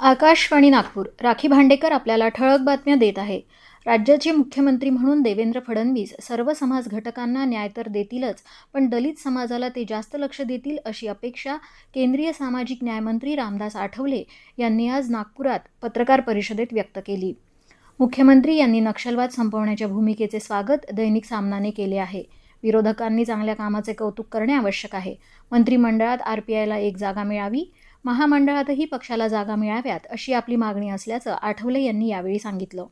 आकाशवाणी नागपूर. राखी भांडेकर आपल्याला ठळक बातम्या देत आहे. राज्याचे मुख्यमंत्री म्हणून देवेंद्र फडणवीस सर्व समाज घटकांना न्याय तर देतीलच पण दलित समाजाला ते जास्त लक्ष देतील अशी अपेक्षा केंद्रीय सामाजिक न्यायमंत्री रामदास आठवले यांनी आज नागपुरात पत्रकार परिषदेत व्यक्त केली. मुख्यमंत्री यांनी नक्षलवाद संपवण्याच्या भूमिकेचे स्वागत दैनिक सामनाने केले आहे. विरोधकांनी चांगल्या कामाचे कौतुक करणे आवश्यक आहे. मंत्रिमंडळात आर पी आयला एक जागा मिळावी महामंडळातही पक्षाला जागा मिळाव्यात अशी आपली मागणी असल्याचं आठवले यांनी यावेळी सांगितलं.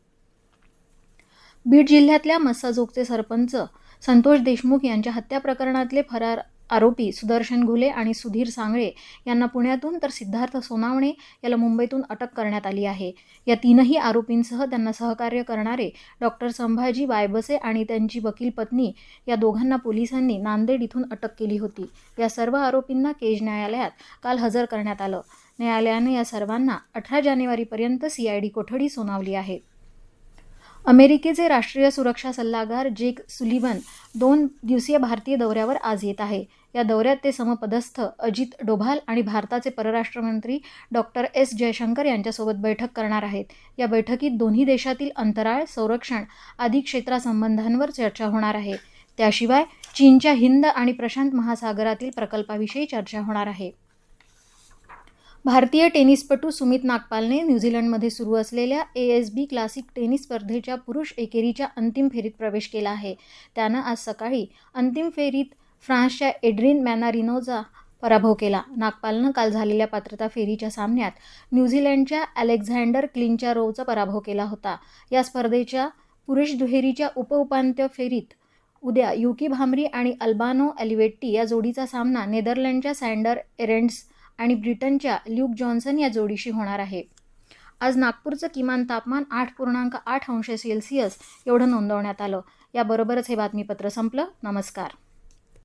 बीड जिल्ह्यातल्या मस्साजोगचे सरपंच संतोष देशमुख यांच्या हत्या प्रकरणातले फरार आरोपी सुदर्शन घुले आणि सुधीर सांगळे यांना पुण्यातून तर सिद्धार्थ सोनावणे याला मुंबईतून अटक करण्यात आली आहे. या तीनही आरोपींसह त्यांना सहकार्य करणारे डॉक्टर संभाजी वायबसे आणि त्यांची वकील पत्नी या दोघांना पोलिसांनी नांदेड इथून अटक केली होती. या सर्व आरोपींना केज न्यायालयात काल हजर करण्यात आलं. न्यायालयानं या सर्वांना अठरा जानेवारीपर्यंत सीआयडी कोठडी सुनावली आहे. अमेरिकेचे राष्ट्रीय सुरक्षा सल्लागार जेक सुलिवन दोन दिवसीय भारतीय दौऱ्यावर आज येत आहे. या दौऱ्यात ते समपदस्थ अजित डोभाल आणि भारताचे परराष्ट्रमंत्री डॉक्टर एस. जयशंकर यांच्यासोबत बैठक करणार आहेत. या बैठकीत दोन्ही देशातील अंतराळ संरक्षण आदी क्षेत्रासंबंधांवर चर्चा होणार आहे. त्याशिवाय चीनच्या हिंद आणि प्रशांत महासागरातील प्रकल्पाविषयी चर्चा होणार आहे. भारतीय टेनिसपटू सुमित नागपालने न्यूझीलंडमध्ये सुरू असलेल्या A S B classic tennis स्पर्धेच्या पुरुष एकेरीच्या अंतिम फेरीत प्रवेश केला आहे. त्यानं आज सकाळी अंतिम फेरीत फ्रान्सच्या एड्रिन मॅनारिनोचा पराभव केला. नागपालनं काल झालेल्या पात्रता फेरीच्या सामन्यात न्यूझीलंडच्या अलेक्झांडर क्लिंचारोवचा पराभव केला होता. या स्पर्धेच्या पुरुष दुहेरीच्या उपउपांत्य फेरीत उद्या युकी भामरी आणि अल्बानो एलिवेट्टी या जोडीचा सामना नेदरलँडच्या सँडर एरेंड्स आणि ब्रिटनच्या ल्यूक जॉन्सन या जोडीशी होणार आहे. आज नागपूरचं किमान तापमान आठ पूर्णांक आठ अंश सेल्सिअस एवढं नोंदवण्यात आलं. याबरोबरच हे बातमीपत्र संपलं. नमस्कार.